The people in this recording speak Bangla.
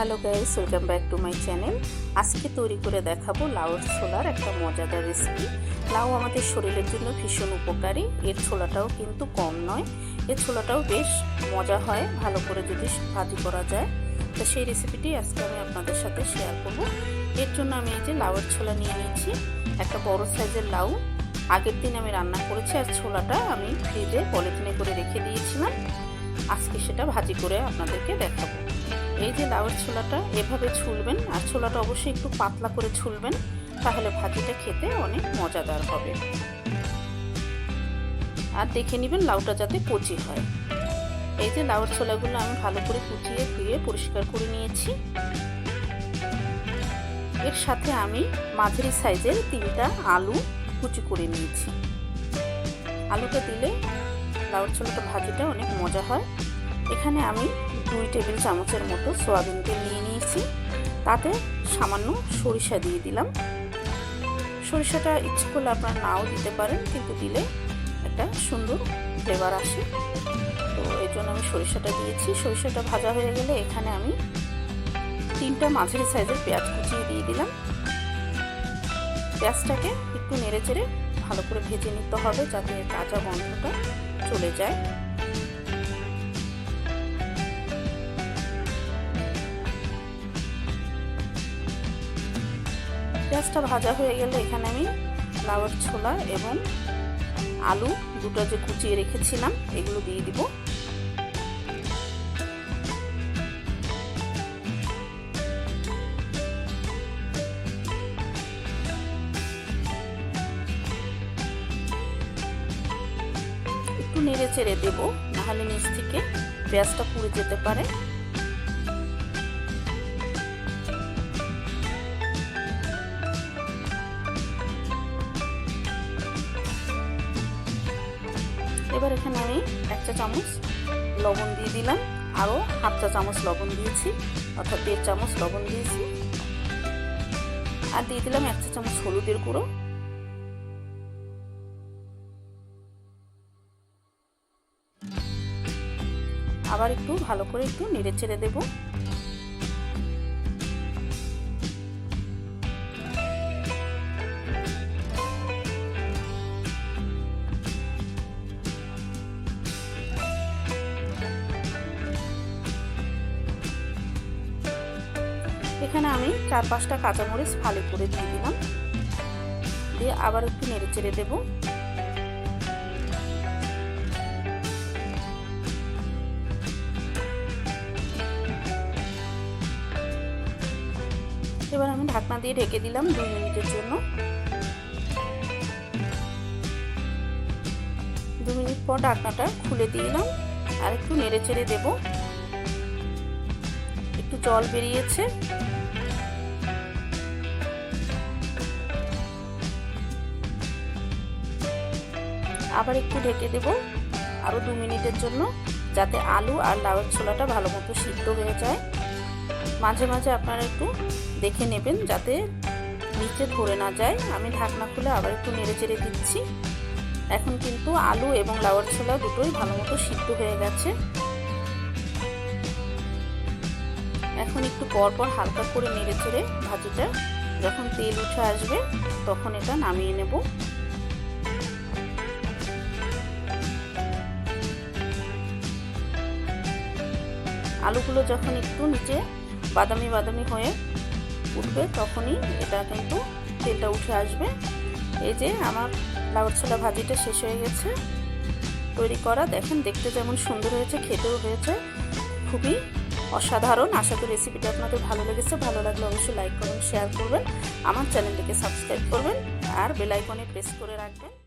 Hello guys, welcome back to my channel. আজকে তৈরি করে দেখাবো লাউর ছোলার একটা মজাদার রেসিপি লাউ আমাদের শরীরের জন্য ভীষণ উপকারী। এর ছোলাটাও কিন্তু কম নয়। এর ছোলাটাও বেশ মজা হয়, ভালো করে যদি ভাজি করা যায়। তো সেই রেসিপিটি আজকে আমি আপনাদের সাথে শেয়ার করব। এর জন্য আমি এই যে লাউয়ের ছোলা নিয়ে নিয়েছি। একটা বড় সাইজের লাউ। আগের দিন আমি রান্না করেছি আর ছোলাটা আমি ফ্রিজে পলিথিনে করে রেখে দিয়েছিলাম। আজকে সেটা ভাজি করে আপনাদেরকে দেখাবো। এই যে লাউয়ের ছোলাটা, এভাবে ছুলবেন আর ছোলাটা অবশ্যই একটু পাতলা করে ছুলবেন, তাহলে ভাজিটা খেতে অনেক মজাদার হবে। আর দেখে নেবেন লাউটা যাতে কচি হয়। এই যে লাউয়ের ছোলাগুলো আমি ভালো করে কুচিয়ে ধুয়ে পরিষ্কার করে নিয়েছি। এর সাথে আমি মাঝারি সাইজের তিনটা আলু কুচি করে নিয়েছি। আলুটা দিলে লাউর ছোলাটা ভাজিটা অনেক মজা হয়। এখানে আমি দুই টেবিল চামচের মতো সোয়াবিন তেল নিয়ে নিয়েছি। তাতে সামান্য সরিষা দিয়ে দিলাম। সরিষাটা ইচ্ছে করলে আপনারা নাও দিতে পারেন, কিন্তু দিলে একটা সুন্দর ফ্লেভার আসে। তো এই জন্য আমি সরিষাটা দিয়েছি। সরিষাটা ভাজা হয়ে গেলে এখানে আমি তিনটা মাঝারি সাইজের পেঁয়াজ কুচিয়ে দিয়ে দিলাম। পেঁয়াজটাকে একটু নেড়ে চেড়ে ভালো করে ভেজে নিতে হবে যাতে কাঁচা গন্ধটা চলে যায়। পেঁয়াজটা ভাজা হয়ে গেলে এখানে আমি লাউয়ের ছোলা এবং আলু দুটো যে কুচিয়ে রেখেছিলাম, এগুলো দিয়ে দিব। একটু নেড়ে চেড়ে দেবো, নাহলে নিচ থেকে পেঁয়াজটা পুড়ে যেতে পারে। এবার এখানে আমি এক চা চামচ লবণ দিয়ে দিলাম। আরও হাফ চা চামচ লবণ দিয়েছি, অর্থাৎ দেড় চামচ লবণ দিয়েছি। আর দিয়ে দিলাম এক চা চামচ হলুদের গুঁড়ো। আবার একটু ভালো করে একটু নেড়ে ছেড়ে দেবো। এখানে আমি চার পাঁচটা কাঁচামরিচ ফালি করে দিয়ে দিলাম। দিয়ে আবার একটু নেড়ে চেড়ে দেবো। এবার আমি ঢাকনা দিয়ে ঢেকে দিলাম দুই মিনিটের জন্য। দু মিনিট পর ঢাকনাটা খুলে দিলাম। আর একটু নেড়ে চেড়ে দেবো। জল বেরিয়েছে। আবার একটু ঢেকে দেব আরও দু মিনিটের জন্য, যাতে আলু আর লাউয়ের ছোলাটা ভালো মতো সিদ্ধ হয়ে যায়। মাঝে মাঝে আপনারা একটু দেখে নেবেন যাতে নিচে ধরে না যায়। আমি ঢাকনা খুলে আবার একটু নেড়ে চেড়ে দিচ্ছি। এখন কিন্তু আলু এবং লাউয়ের ছোলা দুটোই ভালো মতো সিদ্ধ হয়ে গেছে। এখন একটু পর পর হালকা করে নেড়ে চেড়ে ভাজিটা যখন তেল উঠে আসবে, তখন এটা নামিয়ে নেব। আলুগুলো যখন একটু নিচে বাদামি বাদামি হয়ে উঠবে, তখনই এটা কিন্তু তেলটা উঠে আসবে। এই যে আমার লাউর ছোলা ভাজিটা শেষ হয়ে গেছে। তৈরি করা, দেখেন দেখতে যেমন সুন্দর হয়েছে, খেতেও হয়েছে, খুবই অসাধারণ। আশা করি রেসিপিটা আপনাদের ভালো লেগেছে। ভালো লাগলে অবশ্যই লাইক করুন শেয়ার করবেন। আমার চ্যানেলটিকে সাবস্ক্রাইব করবেন আর বেল আইকনে প্রেস করে রাখবেন।